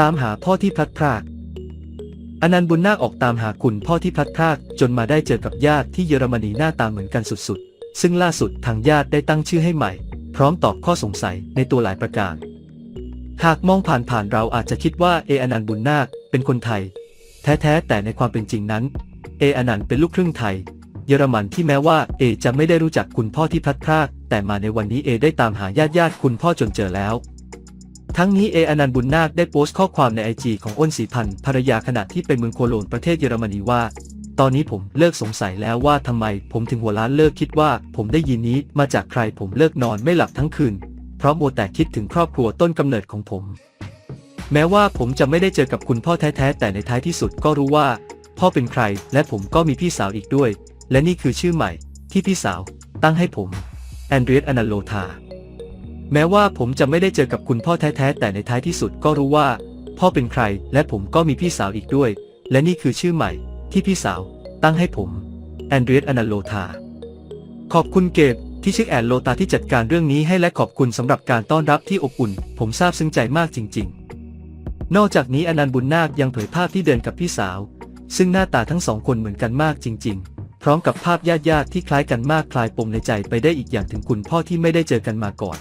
ตามหาพ่อที่พลัดพราก อนันต์บุญนาคออกตามหาคุณพ่อที่พลัดพราก จนมาได้เจอกับญาติที่เยอรมนีหน้าตาเหมือนกันสุดๆ ซึ่งล่าสุดทางญาติได้ตั้งชื่อให้ใหม่ พร้อมตอบข้อสงสัยในตัวหลายประการ หากมองผ่านๆเราอาจจะคิดว่าเออนันต์บุญนาคเป็นคนไทย แท้ๆแต่ในความเป็นจริงนั้น เออนันต์เป็นลูกครึ่งไทย เยอรมันที่แม้ว่าเอจะไม่ได้รู้จักคุณพ่อที่พลัดพราก แต่มาในวันนี้เอได้ตามหาญาติญาติๆคุณพ่อจนเจอแล้ว ทั้งนี้เออนันต์บุญนาคได้โพสต์ข้อความในไอจีของอ้นศรีพันธ์ภรรยาขณะที่ไปเมืองโคโลนประเทศเยอรมนีว่า ตอนนี้ผมเลิกสงสัยแล้วว่าทำไมผมถึงหัวล้านเลิกคิดว่าผมได้ยินนี้มาจากใครผมเลิกนอนไม่หลับทั้งคืน เพราะโมแต่คิดถึงครอบครัวต้นกำเนิดของผม แม้ว่าผมจะไม่ได้เจอกับคุณพ่อแท้ๆแต่ในท้ายที่สุดก็รู้ว่า พ่อเป็นใครและผมก็มีพี่สาวอีกด้วย และนี่คือชื่อใหม่ที่พี่สาว ตั้งให้ผมแอนเดรียสอนันโลธา แม้ว่าผมจะไม่ได้เจอกับคุณพ่อแท้ๆแต่ในท้ายที่สุดก็รู้ว่า พ่อเป็นใคร และผมก็มีพี่สาวอีกด้วย และนี่คือชื่อใหม่ที่พี่สาว ตั้งให้ผม แอนเดรียสอนันโลธา ขอบคุณเกตที่ชื่อแอนโลตาที่จัดการเรื่องนี้ให้และขอบคุณสำหรับการต้อนรับที่อบอุ่น ผมซาบซึ้งใจมากจริง ๆ นอกจากนี้อนันต์บุญนาคยังเผยภาพที่เดินกับพี่สาว ซึ่งหน้าตาทั้งสองคนเหมือนกันมากจริง ๆ พร้อมกับภาพญาติๆที่คล้ายกันมากคลายปมในใจไปได้อีกอย่างถึงคุณพ่อที่ไม่ได้เจอกันมาก่อน